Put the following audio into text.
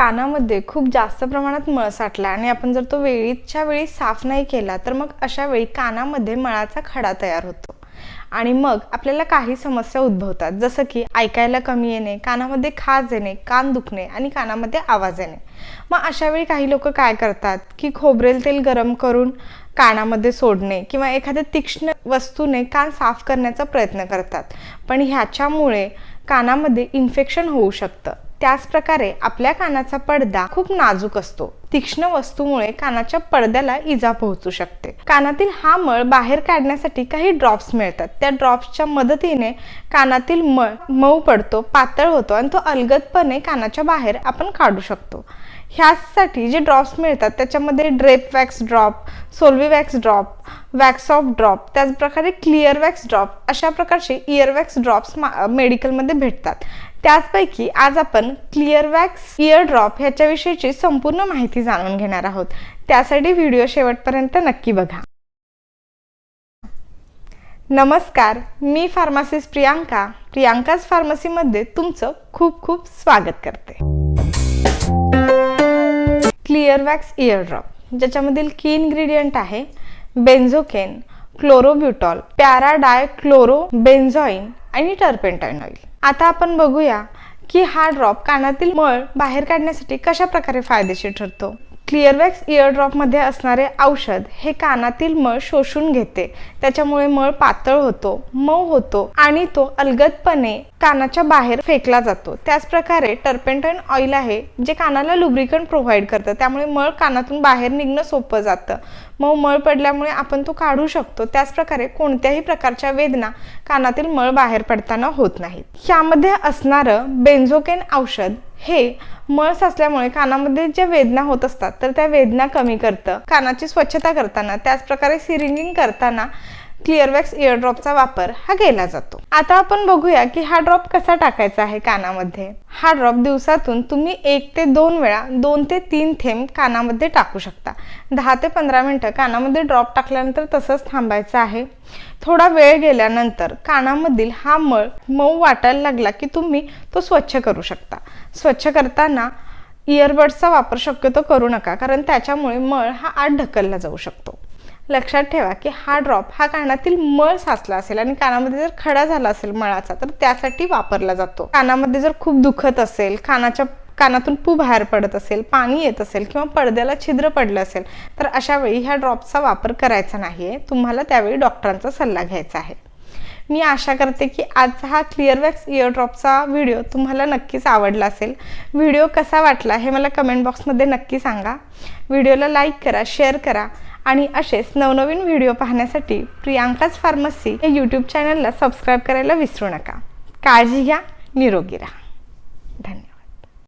कानामध्ये खूप जास्त प्रमाणात मळ साठला आणि आपण जर तो वेळीच्या वेळी साफ नाही केला तर मग अशा वेळी कानामध्ये मळाचा खडा तयार होतो. आणि मग आपल्याला काही समस्या उद्भवतात. जसं की ऐकायला कमी येणे कानामध्ये खाज येणे कान दुखणे आणि कानामध्ये आवाज येणे. मग अशा वेळी काही लोक काय करतात की खोबरेल तेल गरम करून कानामध्ये सोडणे किंवा एखाद्या तीक्ष्ण वस्तूने कान साफ करण्याचा प्रयत्न करतात. पण ह्याच्यामुळे कानामध्ये इन्फेक्शन होऊ शकतं. त्याचप्रकारे आपल्या कानाचा पडदा खूप नाजूक असतो. तीक्ष्ण वस्तूमुळे कानाच्या पडद्याला इजा पोहोचू शकते. कानातील हा मळ बाहेर काढण्यासाठी काही ड्रॉप्स मिळतात. त्या ड्रॉप्सच्या मदतीने कानातील मळ मऊ पडतो पातळ होतो आणि तो अलगदपणे कानाच्या बाहेर आपण काढू शकतो. ह्यासाठी जे ड्रॉप्स मिळतात त्याच्यामध्ये ड्रेप wax drop सोल्वी wax drop wax off drop त्याचप्रकारे क्लिअर वॅक्स ड्रॉप अशा प्रकारचे इयर वॅक्स ड्रॉप्स मेडिकलमध्ये भेटतात. त्याचपैकी आज आपण क्लिअर वॅक्स इयर ड्रॉप ह्याच्याविषयीची संपूर्ण माहिती जाणून घेणार आहोत. त्यासाठी व्हिडिओ शेवटपर्यंत नक्की बघा. नमस्कार मी फार्मासिस्ट प्रियांका. प्रियांकाच फार्मसीमध्ये तुमचं खूप खूप स्वागत करते. क्लिअर वॅक्स इयर ड्रॉप ज्याच्यामधील की इन्ग्रेडियंट आहे बेन्झोकेन क्लोरोब्युटॉल पॅराडायक्लोरो क्लोरो आणि टर्पेंटाईन ऑइल आता आपण बघूया की हा ड्रॉप कानातील मळ बाहेर काढण्यासाठी कशा प्रकारे फायदेशीर ठरतो. क्लिअरवॅक्स इयरड्रॉपमध्ये असणारे औषध हे कानातील मळ शोषून घेते. त्याच्यामुळे मळ पातळ होतो मऊ होतो आणि तो अलगदपणे कानाच्या बाहेर फेकला जातो. त्याचप्रकारे टर्पेंटाईन ऑइल आहे जे कानाला लुब्रिकंट प्रोव्हाइड करतं. त्यामुळे मळ कानातून बाहेर निघणं सोपं जातं. मऊ मळ पडल्यामुळे आपण तो काढू शकतो. त्याचप्रकारे कोणत्याही प्रकारच्या वेदना कानातील मळ बाहेर पडताना होत नाहीत. ह्यामध्ये असणारं बेन्झोकेन औषध हे मळ साचल्यामुळे कानामध्ये ज्या वेदना होत असतात तर त्या वेदना कमी करतं. कानाची स्वच्छता करताना त्याचप्रकारे सिरिंजिंग करताना क्लिअरवॅक्स इयरड्रॉपचा वापर हा केला जातो. आता आपण बघूया की हा ड्रॉप कसा टाकायचा आहे कानामध्ये. हा ड्रॉप दिवसातून तुम्ही एक ते दोन वेळा दोन ते तीन थेंब कानामध्ये टाकू शकता. दहा ते पंधरा मिनटं कानामध्ये ड्रॉप टाकल्यानंतर तसंच थांबायचं आहे. थोडा वेळ गेल्यानंतर कानामधील हा मळ मऊ वाटायला लागला की तुम्ही तो स्वच्छ करू शकता. स्वच्छ करताना इयरबड्सचा वापर शक्यतो करू नका कारण त्याच्यामुळे मळ हा आत ढकलला जाऊ शकतो. लक्षात ठेवा की हा ड्रॉप हा कानातील मळ साचला असेल आणि कानामध्ये जर खडा झाला असेल मळाचा तर त्यासाठी वापरला जातो. कानामध्ये जर खूप दुखत असेल कानाच्या कानातून पू बाहेर पडत असेल पाणी येत असेल किंवा पडद्याला छिद्र पडलं असेल तर अशा वेळी ह्या ड्रॉपचा वापर करायचा नाही आहे तुम्हाला त्यावेळी डॉक्टरांचा सल्ला घ्यायचा आहे. मी आशा करते की आजचा हा क्लिअरवॅक्स इयरड्रॉपचा व्हिडिओ तुम्हाला नक्कीच आवडला असेल. व्हिडिओ कसा वाटला हे मला कमेंट बॉक्समध्ये नक्की सांगा. व्हिडिओला लाईक करा शेअर करा आणि असेच नवनवीन व्हिडिओ पाहण्यासाठी प्रियांकाच फार्मसी या यूट्यूब चॅनलला सबस्क्राईब करायला विसरू नका. काळजी घ्या निरोगी राहा. धन्यवाद.